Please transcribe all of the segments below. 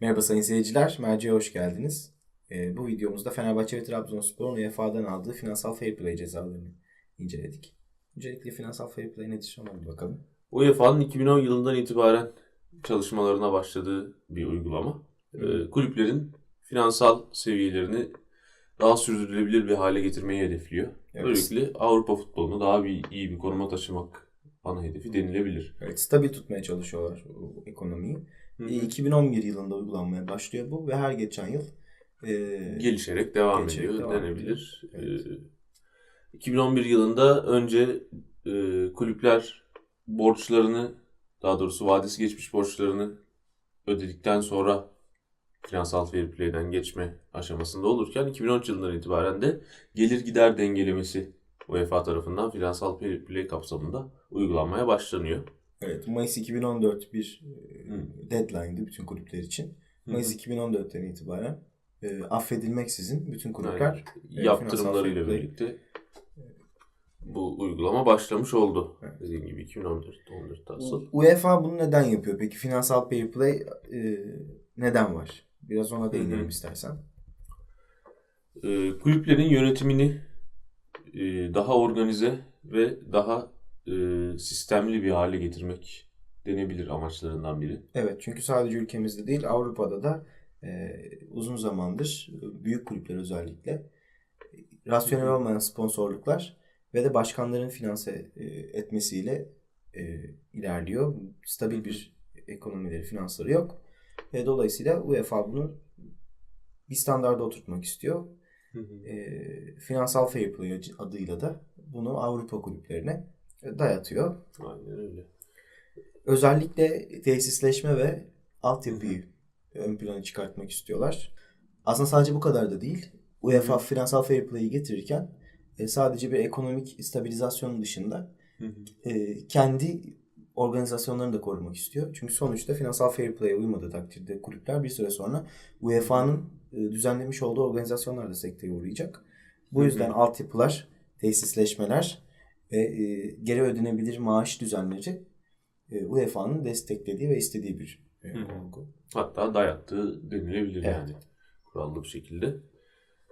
Merhaba sayın seyirciler, Merce'ye hoş geldiniz. Ee, bu videomuzda Fenerbahçe ve Trabzonspor'un UEFA'dan aldığı finansal fair play cezalarını inceledik. Öncelikle finansal fair play nedir ona bir bakalım. UEFA'nın 2010 yılından itibaren çalışmalarına başladığı bir uygulama. Ee, kulüplerin finansal seviyelerini daha sürdürülebilir bir hale getirmeyi hedefliyor. Evet. Böylelikle Avrupa futbolunu daha bir iyi bir konuma taşımak ana hedefi denilebilir. Evet, stabil tutmaya çalışıyorlar ekonomiyi. Hı hı. Ee, 2011 yılında uygulanmaya başlıyor bu ve her geçen yıl e, Gelişerek devam Gelişerek ediyor devam denebilir. ediyor. Evet. Ee, 2011 yılında önce e, kulüpler borçlarını daha doğrusu vadesi geçmiş borçlarını ödedikten sonra finansal fair play'den geçme aşamasında olurken 2013 yılından itibaren de gelir gider dengelemesi UEFA tarafından finansal fair play kapsamında uygulanmaya başlanıyor. Evet, Mayıs 2014 bir e, Hı. deadline'dı bütün kulüpler için. Hı. Mayıs 2014'ten itibaren e, affedilmeksizin bütün kulüpler Aynen. e, yaptırımlarıyla birlikte bu uygulama başlamış oldu. Evet. Dediğim gibi 2014'te 14'te asıl. UEFA bunu neden yapıyor? Peki finansal fair play e, neden var? Biraz ona değinelim Hı hı. istersen. Ee, kulüplerin yönetimini e, daha organize ve daha e, sistemli bir hale getirmek denebilir amaçlarından biri. Evet çünkü sadece ülkemizde değil Avrupa'da da e, uzun zamandır büyük kulüpler özellikle e, rasyonel olmayan sponsorluklar ve de başkanların finanse e, etmesiyle e, ilerliyor. Stabil bir ekonomileri, finansları yok. E, dolayısıyla UEFA bunu bir standarda oturtmak istiyor. E, finansal fair play adıyla da bunu Avrupa kulüplerine dayatıyor. Aynen öyle. Özellikle tesisleşme ve altyapıyı ön plana çıkartmak istiyorlar. Aslında sadece bu kadar da değil. UEFA Hı hı. finansal fair play'i getirirken e, sadece bir ekonomik stabilizasyonun dışında e, kendi organizasyonlarını da korumak istiyor. Çünkü sonuçta finansal fair play'e uymadığı takdirde kulüpler bir süre sonra UEFA'nın e, düzenlemiş olduğu organizasyonlar da sekteye uğrayacak. Bu Hı hı. yüzden altyapılar, tesisleşmeler ve e, geri ödenebilir maaş düzenleri e, UEFA'nın desteklediği ve istediği bir e, olgu. Hatta dayattığı denilebilir Evet. yani kurallı bir şekilde.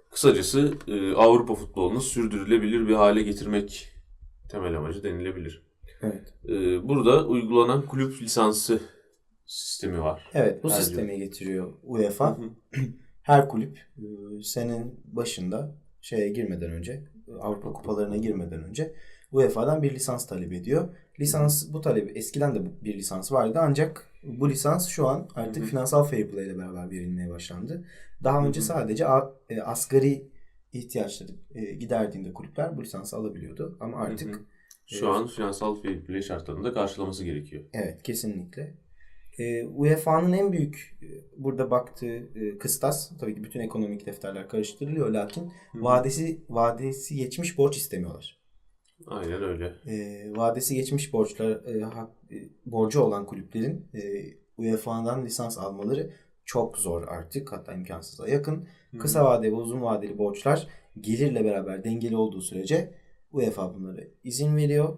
Kısacası e, Avrupa futbolunu sürdürülebilir bir hale getirmek temel amacı denilebilir. Evet. E, burada uygulanan kulüp lisansı sistemi var. Evet bu Her sistemi getiriyor UEFA. Her kulüp e, senin başında şeye girmeden önce Avrupa kupalarına girmeden önce UEFA'dan bir lisans talep ediyor. Lisans bu talebi eskiden de bir lisans vardı ancak bu lisans şu an artık Hı hı. finansal fair play ile beraber verilmeye başlandı. Daha önce Hı hı. sadece a- e, asgari ihtiyaçları e, giderdiğinde kulüpler bu lisansı alabiliyordu ama artık Hı hı. Şu Evet. an finansal fair play şartlarında karşılaması gerekiyor. Evet kesinlikle. Ee, UEFA'nın en büyük e, burada baktığı e, kıstas tabii ki bütün ekonomik defterler karıştırılıyor lakin Hı hı. vadesi vadesi geçmiş borç istemiyorlar. Aynen öyle. Ee, vadesi geçmiş borçlar e, hak- e, borcu olan kulüplerin e, UEFA'dan lisans almaları çok zor artık hatta imkansıza yakın. Hı hı. Kısa vadeli ve uzun vadeli borçlar gelirle beraber dengeli olduğu sürece UEFA bunlara izin veriyor.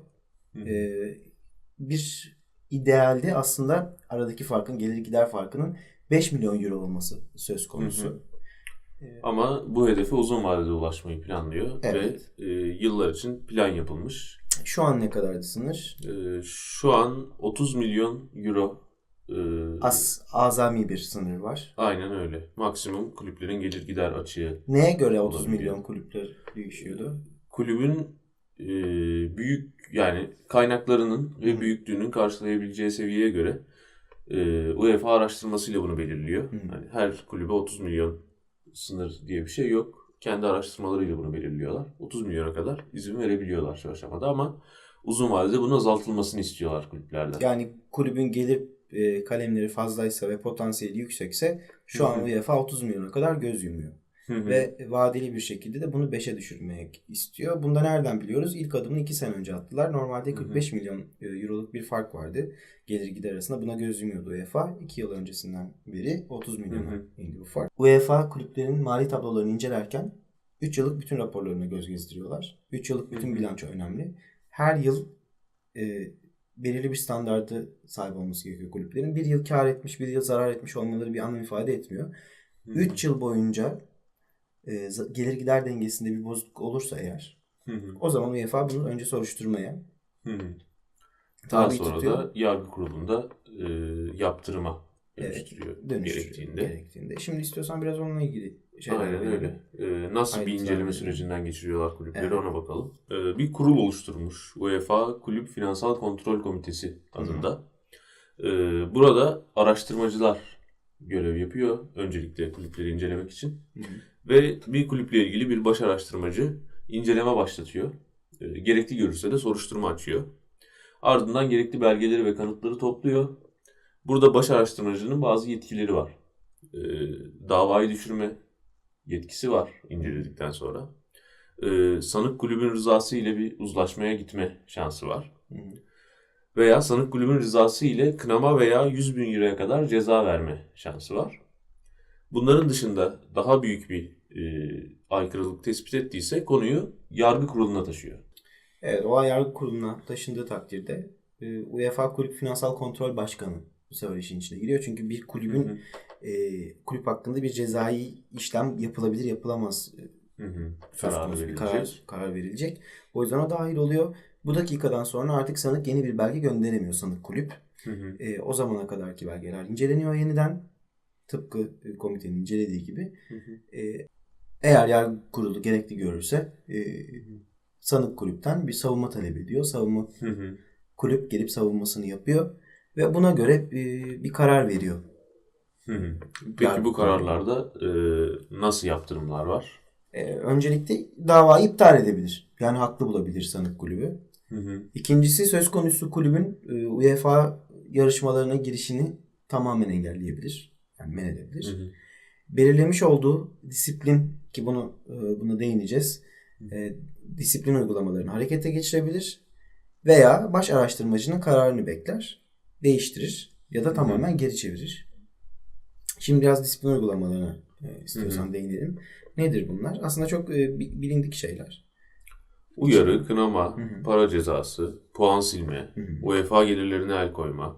Hı hı. Ee, bir idealde aslında aradaki farkın gelir gider farkının 5 milyon euro olması söz konusu. Hı Ama bu hedefe uzun vadede ulaşmayı planlıyor Evet. ve e, yıllar için plan yapılmış. Şu an ne kadardı sınır? E, şu an 30 milyon euro e, As azami bir sınır var. aynen öyle. Maksimum kulüplerin gelir gider açığı. Neye göre 30 Olabiliyor. milyon kulüpler değişiyordu? Kulübün e, büyük yani kaynaklarının ve Hı. büyüklüğünün karşılayabileceği seviyeye göre e, UEFA araştırmasıyla bunu belirliyor. Hı. Yani her kulübe 30 milyon sınır diye bir şey yok. Kendi araştırmalarıyla bunu belirliyorlar. 30 milyona kadar izin verebiliyorlar şu aşamada ama uzun vadede bunun azaltılmasını istiyorlar kulüplerden. Yani kulübün gelir e, kalemleri fazlaysa ve potansiyeli yüksekse şu an. UEFA 30 milyona kadar göz yumuyor. Ve vadeli bir şekilde de bunu 5'e düşürmek istiyor. Bunda nereden biliyoruz? İlk adımını 2 sene önce attılar. Normalde Hı hı. 45 milyon e, euroluk bir fark vardı. Gelir gider arasında buna göz yumuyordu UEFA. 2 yıl öncesinden beri 30 milyona indi bu fark. UEFA kulüplerin mali tablolarını incelerken 3 yıllık bütün raporlarına göz gezdiriyorlar. 3 yıllık bütün bilanço önemli. Her yıl e, belirli bir standardı sahip olması gerekiyor kulüplerin. Bir yıl kar etmiş, bir yıl zarar etmiş olmaları bir anlam ifade etmiyor. 3 yıl boyunca e, gelir gider dengesinde bir bozukluk olursa eğer Hı hı. o zaman UEFA bunu önce soruşturmaya Hı hı. Daha sonra tutuyor. da yargı kurulunda e, yaptırıma Evet, dönüştürüyor dönüştürüyor gerektiğinde. gerektiğinde. Şimdi istiyorsan biraz onunla ilgili şeyler Aynen verelim. öyle. Ee, nasıl bir Ayrıntılar inceleme verelim. sürecinden geçiriyorlar kulüpleri Evet. ona bakalım. Ee, bir kurul oluşturmuş. UEFA Kulüp Finansal Kontrol Komitesi adında. Ee, burada araştırmacılar görev yapıyor. Öncelikle kulüpleri incelemek için. Hı hı. Ve bir kulüple ilgili bir baş araştırmacı inceleme başlatıyor. Ee, gerekli görürse de soruşturma açıyor. Ardından gerekli belgeleri ve kanıtları topluyor. Burada baş araştırmacının bazı yetkileri var. Ee, davayı düşürme yetkisi var inceledikten sonra. Ee, sanık kulübün rızası ile bir uzlaşmaya gitme şansı var. Hı hı. Veya sanık kulübün rızası ile kınama veya 100 bin euroya kadar ceza verme şansı var. Bunların dışında daha büyük bir e, aykırılık tespit ettiyse konuyu yargı kuruluna taşıyor. Evet, o yargı kuruluna taşındığı takdirde e, UEFA Kulüp Finansal Kontrol Başkanı bu sefer işin içine giriyor. Çünkü bir kulübün Hı hı. e, kulüp hakkında bir cezai işlem yapılabilir yapılamaz e, Hı hı. Karar verilecek. karar, karar verilecek. O yüzden o dahil oluyor. Bu dakikadan sonra artık sanık yeni bir belge gönderemiyor sanık kulüp. Hı hı. E, o zamana kadarki belgeler inceleniyor yeniden. Tıpkı e, komitenin incelediği gibi. Hı hı. E, eğer yargı kurulu gerekli görürse e, sanık kulüpten bir savunma talep ediyor. Savunma Hı hı. kulüp gelip savunmasını yapıyor ve buna göre e, bir karar veriyor. Hı hı. Peki Yargı bu kararlarda e, nasıl yaptırımlar var? E, öncelikle davayı iptal edebilir. Yani haklı bulabilir sanık kulübü. Hı hı. İkincisi söz konusu kulübün e, UEFA yarışmalarına girişini tamamen engelleyebilir. Yani men edebilir. Hı hı. Belirlemiş olduğu disiplin ki bunu e, buna değineceğiz. E, disiplin uygulamalarını harekete geçirebilir veya baş araştırmacının kararını bekler, değiştirir ya da tamamen geri çevirir. Şimdi biraz disiplin uygulamalarına e, istiyorsan Hı değinelim. Nedir bunlar? Aslında çok e, bi- bilindik şeyler. Uyarı, kınama, Hı hı. para cezası, puan silme, Hı hı. UEFA gelirlerine el koyma,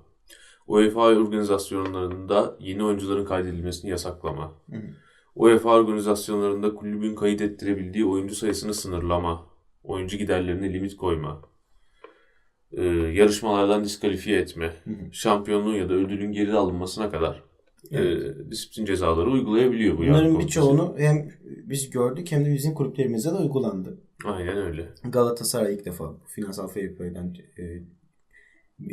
UEFA organizasyonlarında yeni oyuncuların kaydedilmesini yasaklama, Hı hı. UEFA organizasyonlarında kulübün kayıt ettirebildiği oyuncu sayısını sınırlama, oyuncu giderlerine limit koyma, e, yarışmalardan diskalifiye etme, Hı hı. şampiyonluğun ya da ödülün geri alınmasına kadar e, Evet. disiplin cezaları uygulayabiliyor bu Bunların birçoğunu hem biz gördük hem de bizim kulüplerimizde de uygulandı. Aynen öyle. Galatasaray ilk defa finansal fair play'den e,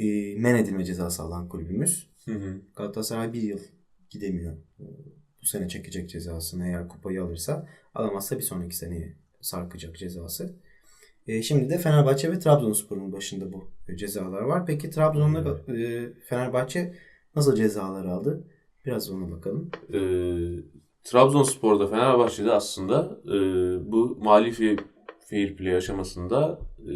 e, men edilme cezası alan kulübümüz. Hı hı. Galatasaray bir yıl gidemiyor. E, Bu sene çekecek cezasını eğer kupayı alırsa. Alamazsa bir sonraki seneye sarkacak cezası. E, şimdi de Fenerbahçe ve Trabzonspor'un başında bu e, cezalar var. Peki Trabzon'da e, Fenerbahçe nasıl cezalar aldı? Biraz ona bakalım. e, Trabzonspor'da Fenerbahçe'de aslında e, bu mali fair, fair play aşamasında e,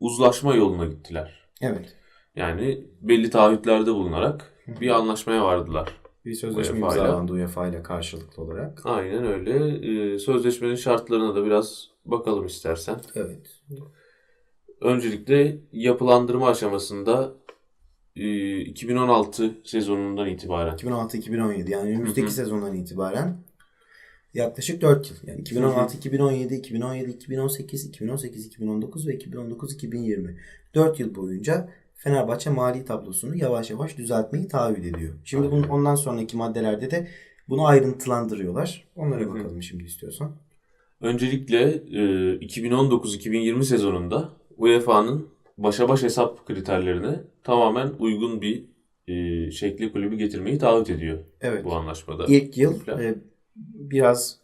uzlaşma yoluna gittiler. Evet. Yani belli taahhütlerde bulunarak bir anlaşmaya vardılar. Bir sözleşme UEFA imzalandı UEFA ile karşılıklı olarak. Aynen öyle. E, sözleşmenin şartlarına da biraz bakalım istersen. Evet. Öncelikle yapılandırma aşamasında e, 2016 sezonundan itibaren 2016-2017 yani önümüzdeki Hı hı. sezondan itibaren yaklaşık 4 yıl. Yani 2016-2017, 2017-2018, 2018-2019 ve 2019-2020. 4 yıl boyunca Fenerbahçe mali tablosunu yavaş yavaş düzeltmeyi taahhüt ediyor. Şimdi bunun, ondan sonraki maddelerde de bunu ayrıntılandırıyorlar. Onlara bakalım şimdi istiyorsan. Öncelikle e, 2019-2020 sezonunda UEFA'nın başa baş hesap kriterlerine tamamen uygun bir e, şekli kulübü getirmeyi taahhüt ediyor Evet. bu anlaşmada. İlk yıl e, biraz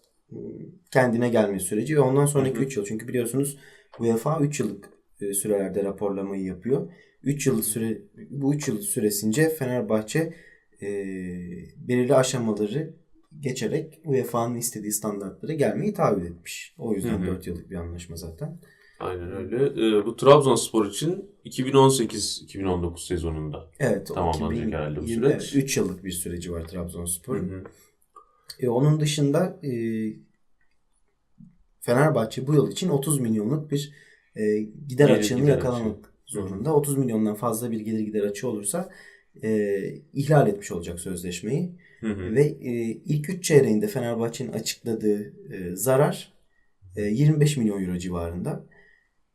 kendine gelme süreci ve ondan sonraki Hı hı. 3 yıl. Çünkü biliyorsunuz UEFA 3 yıllık e, sürelerde raporlamayı yapıyor. 3 yıl süre bu 3 yıl süresince Fenerbahçe e, belirli aşamaları geçerek UEFA'nın istediği standartlara gelmeyi taahhüt etmiş. O yüzden Hı hı. 4 yıllık bir anlaşma zaten. Aynen öyle. E, bu Trabzonspor için 2018-2019 sezonunda. Evet. Tamamlanacak herhalde bu 2020 süreç. 3 yıllık bir süreci var Trabzonspor'un. E, onun dışında e, Fenerbahçe bu yıl için 30 milyonluk bir e, gider Gelir açığını gider yakalamak zorunda. 30 milyondan fazla bir gelir gider açığı olursa e, ihlal etmiş olacak sözleşmeyi. Hı hı. Ve e, ilk 3 çeyreğinde Fenerbahçe'nin açıkladığı e, zarar e, 25 milyon euro civarında.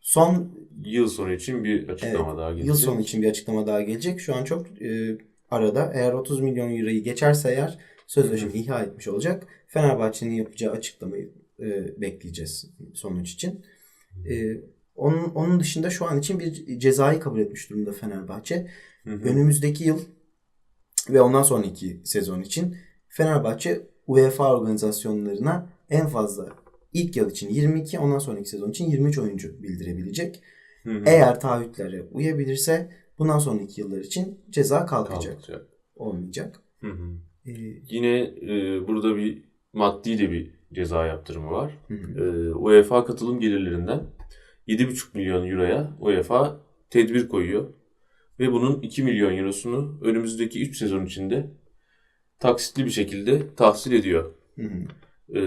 Son Yıl sonu için bir açıklama Evet, daha gelecek. Yıl sonu için bir açıklama daha gelecek. Şu an çok e, arada. Eğer 30 milyon euroyu geçerse eğer sözleşme ihya etmiş olacak. Fenerbahçe'nin yapacağı açıklamayı e, bekleyeceğiz sonuç için. E, onun, onun dışında şu an için bir cezayı kabul etmiş durumda Fenerbahçe. Hı hı. Önümüzdeki yıl ve ondan sonraki sezon için Fenerbahçe UEFA organizasyonlarına en fazla ilk yıl için 22, ondan sonraki sezon için 23 oyuncu bildirebilecek. Hı hı. Eğer taahhütlere uyabilirse bundan sonraki yıllar için ceza kalkacak. Kalkacak. Olmayacak. Hı hı. Ee, Yine e, burada bir maddi de bir ceza yaptırımı var. hı hı. E, UEFA katılım gelirlerinden 7,5 milyon euroya UEFA tedbir koyuyor. Ve bunun 2 milyon eurosunu önümüzdeki 3 sezon içinde taksitli bir şekilde tahsil ediyor. Hı hı. E,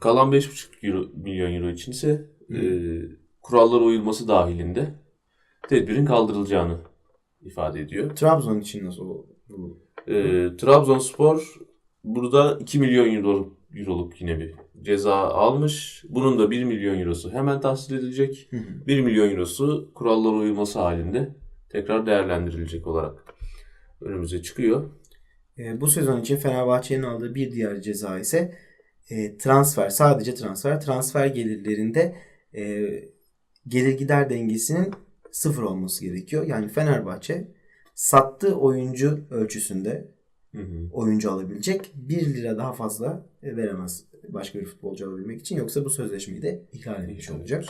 kalan 5,5 euro, milyon euro için ise e, kurallara uyulması dahilinde tedbirin kaldırılacağını ifade ediyor. Trabzon için nasıl bu? E, Trabzonspor burada 2 milyon euro, euroluk yine bir ceza almış. Bunun da 1 milyon eurosu hemen tahsil edilecek. Hı hı. 1 milyon eurosu kurallara uyulması halinde tekrar değerlendirilecek olarak önümüze çıkıyor. Ee, bu sezon için Fenerbahçe'nin aldığı bir diğer ceza ise e, transfer. Sadece transfer. Transfer gelirlerinde e, gelir gider dengesinin sıfır olması gerekiyor. Yani Fenerbahçe sattığı oyuncu ölçüsünde Hı hı. oyuncu alabilecek. 1 lira daha fazla e, veremez başka bir futbolcu alabilmek için. Yoksa bu sözleşmeyi de ihlal etmiş olacak.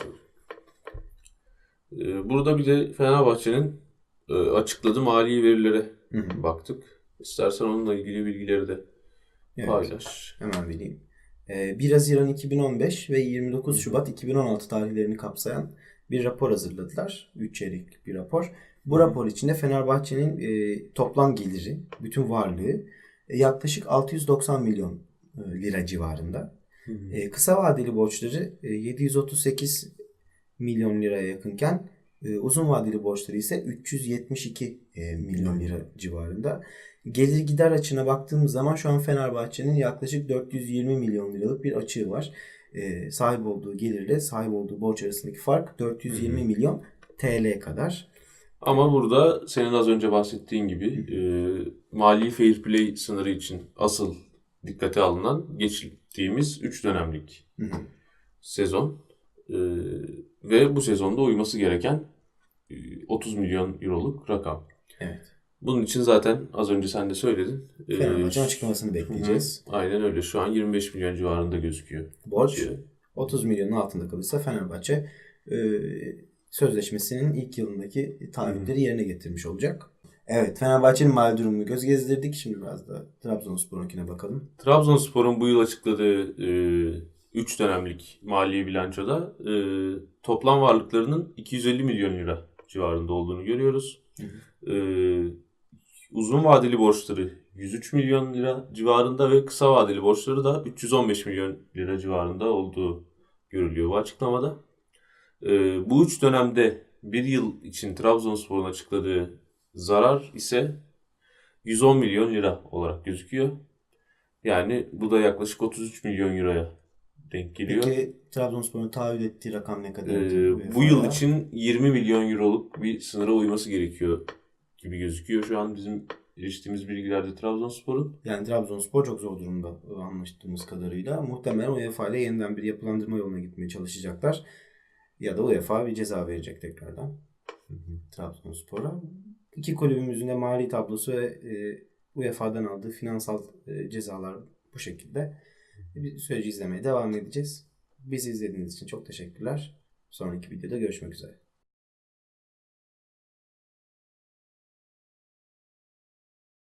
Ee, Burada bir de Fenerbahçe'nin e, açıkladığı mali verilere Hı hı. baktık. İstersen onunla ilgili bilgileri de Evet. paylaş. Hemen vereyim. Ee, 1 Haziran 2015 ve 29 Şubat 2016 tarihlerini kapsayan bir rapor hazırladılar. 3 çeyreklik bir rapor. Bu rapor içinde Fenerbahçe'nin e, toplam geliri, bütün varlığı e, yaklaşık 690 milyon e, lira civarında. E, kısa vadeli borçları e, 738 milyon liraya yakınken e, uzun vadeli borçları ise 372 e, milyon lira civarında. Gelir gider açığına baktığımız zaman şu an Fenerbahçe'nin yaklaşık 420 milyon liralık bir açığı var. E, sahip olduğu gelirle sahip olduğu borç arasındaki fark 420 Hı hı. milyon TL kadar. Ama burada senin az önce bahsettiğin gibi e, mali fair play sınırı için asıl dikkate alınan geçtiğimiz 3 dönemlik Hı hı. sezon E, ve bu sezonda uyması gereken e, 30 milyon euroluk rakam. Evet. Bunun için zaten az önce sen de söyledin. E, Fenerbahçe'nin açıklamasını Hı hı. bekleyeceğiz. Aynen öyle. Şu an 25 milyon civarında gözüküyor. Borç Şey, 30 milyonun altında kalırsa Fenerbahçe e, sözleşmesinin ilk yılındaki taahhütleri yerine getirmiş olacak. Evet Fenerbahçe'nin mali durumunu göz gezdirdik. Şimdi biraz da Trabzonspor'unkine bakalım. Trabzonspor'un bu yıl açıkladığı 3 dönemlik mali bilançoda e, toplam varlıklarının 250 milyon lira civarında olduğunu görüyoruz. E, uzun vadeli borçları 103 milyon lira civarında ve kısa vadeli borçları da 315 milyon lira civarında olduğu görülüyor bu açıklamada. E, bu üç dönemde bir yıl için Trabzonspor'un açıkladığı zarar ise 110 milyon lira olarak gözüküyor. Yani bu da yaklaşık 33 milyon euroya denk geliyor. Peki Trabzonspor'un taahhüt ettiği rakam ne kadar? Ee, bu yıl için 20 milyon euroluk bir sınıra uyması gerekiyor gibi gözüküyor. Şu an bizim eriştiğimiz bilgilerde Trabzonspor'un. Yani Trabzonspor çok zor durumda anlaştığımız kadarıyla. Muhtemelen UEFA ile yeniden bir yapılandırma yoluna gitmeye çalışacaklar. Ya da UEFA bir ceza verecek tekrardan Trabzonspor'a. İki kulübümüzün de mali tablosu ve e, UEFA'dan aldığı finansal e, cezalar bu şekilde. Bir süreci izlemeye devam edeceğiz. Bizi izlediğiniz için çok teşekkürler. Sonraki videoda görüşmek üzere.